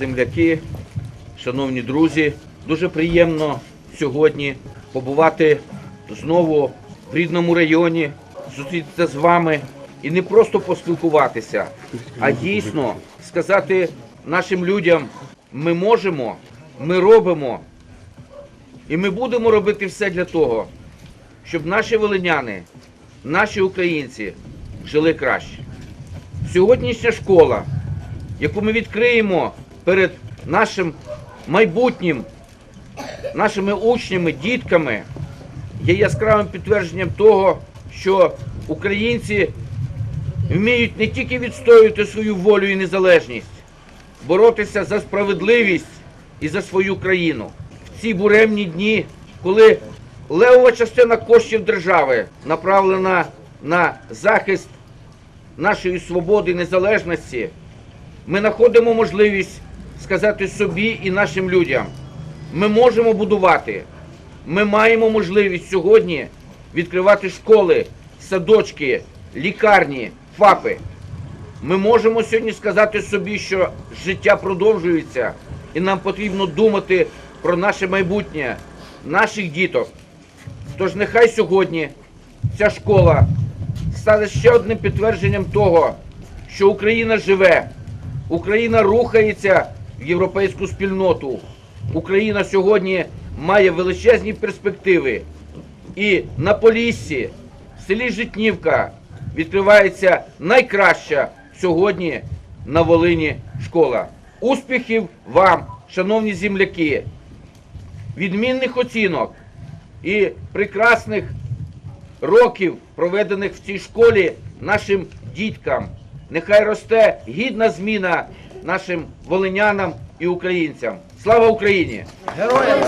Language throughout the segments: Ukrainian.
земляки, шановні друзі, дуже приємно сьогодні побувати знову в рідному районі, зустрітися з вами і не просто поспілкуватися, а дійсно сказати нашим людям, ми можемо, ми робимо, і ми будемо робити все для того, щоб наші волиняни, наші українці жили краще. Сьогоднішня школа, яку ми відкриємо перед нашим майбутнім, нашими учнями, дітками, є яскравим підтвердженням того, що українці вміють не тільки відстоювати свою волю і незалежність, боротися за справедливість і за свою країну. В ці буремні дні, коли левова частина коштів держави направлена на захист нашої свободи і незалежності, ми знаходимо можливість сказати собі і нашим людям, ми можемо будувати, ми маємо можливість сьогодні відкривати школи, садочки, лікарні, ФАПи. Ми можемо сьогодні сказати собі, що життя продовжується, і нам потрібно думати про наше майбутнє, наших діток. Тож нехай сьогодні ця школа стане ще одним підтвердженням того, що Україна живе, Україна рухається в європейську спільноту. Україна сьогодні має величезні перспективи. І на Поліссі, в селі Житнівка, відкривається найкраща сьогодні на Волині школа. Успіхів вам, шановні земляки, відмінних оцінок і прекрасних років, проведених в цій школі нашим діткам. Нехай росте гідна зміна нашим волинянам і українцям. Слава Україні! Героям!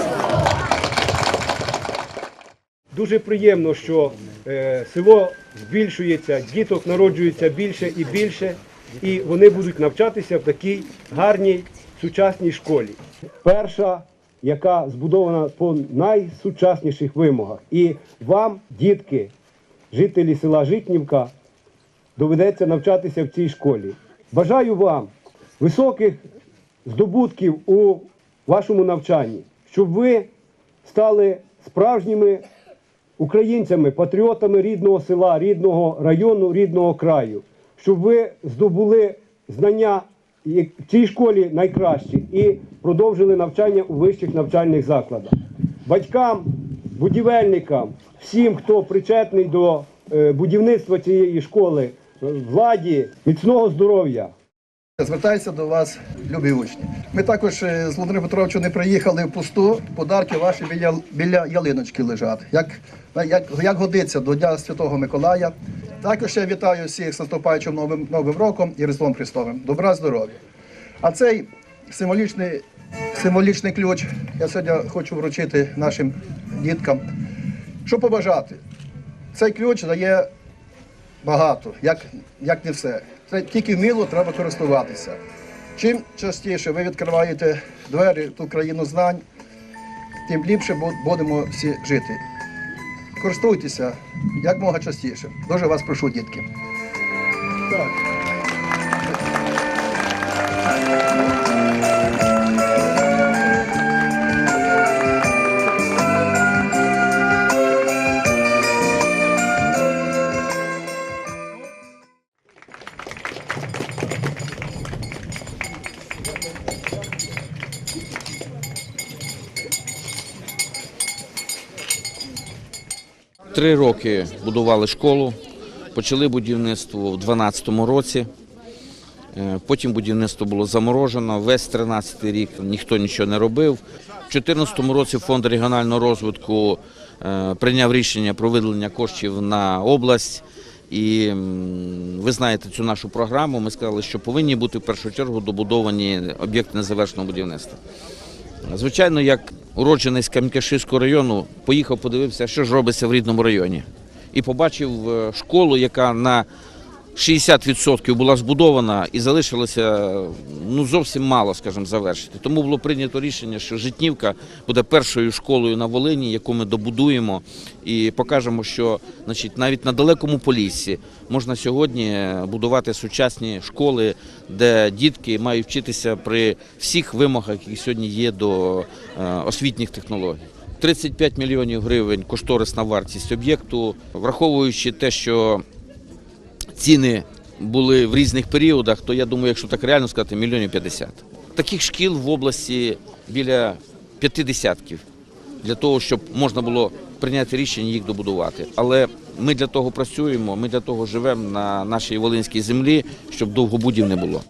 Дуже приємно, що е, село збільшується, діток народжується більше і більше, і вони будуть навчатися в такій гарній сучасній школі. Перша, яка збудована по найсучасніших вимогах. І вам, дітки, жителі села Житнівка, доведеться навчатися в цій школі. Бажаю вам високих здобутків у вашому навчанні, щоб ви стали справжніми українцями, патріотами рідного села, рідного району, рідного краю, щоб ви здобули знання в цій школі найкращі і продовжили навчання у вищих навчальних закладах. Батькам, будівельникам, всім, хто причетний до е, будівництва цієї школи, владі, міцного здоров'я. Звертаюся до вас, любі учні. Ми також е, з Володимиром Петровичем не приїхали в пусту. Подарки ваші біля, біля ялиночки лежать. Як, як, як годиться до Дня Святого Миколая. Також я вітаю всіх з наступаючим новим, новим роком і Різдвом Христовим. Добра здоров'я. А цей символічний, символічний ключ я сьогодні хочу вручити нашим діткам. Що побажати? Цей ключ дає багато, як, як не все. Тільки мило треба користуватися. Чим частіше ви відкриваєте двері в ту країну знань, тим ліпше будемо всі жити. Користуйтеся як мога частіше. Дуже вас прошу, дітки. Так. Три роки будували школу, почали будівництво в 2012 році. Е, Потім будівництво було заморожено. Весь 13 рік ніхто нічого не робив. У 2014 році фонд регіонального розвитку е, прийняв рішення про виділення коштів на область. І ви знаєте цю нашу програму. Ми сказали, що повинні бути в першу чергу добудовані об'єкти незавершеного будівництва. Звичайно, як уроджений з Кам'янкаширського району, поїхав, подивився, що ж робиться в рідному районі. І побачив е, школу, яка на 60% була збудована і залишилося ну, зовсім мало, скажімо, завершити. Тому було прийнято рішення, що Житнівка буде першою школою на Волині, яку ми добудуємо і покажемо, що значить, навіть на далекому поліссі можна сьогодні будувати сучасні школи, де дітки мають вчитися при всіх вимогах, які сьогодні є до е, освітніх технологій. 35 мільйонів гривень кошторисна вартість об'єкту, враховуючи те, що ціни були в різних періодах, то я думаю, якщо так реально сказати, мільйонів 50. Таких шкіл в області біля п'яти десятків для того, щоб можна було прийняти рішення їх добудувати. Але ми для того працюємо, ми для того живемо на нашій волинській землі, щоб довгобудів не було.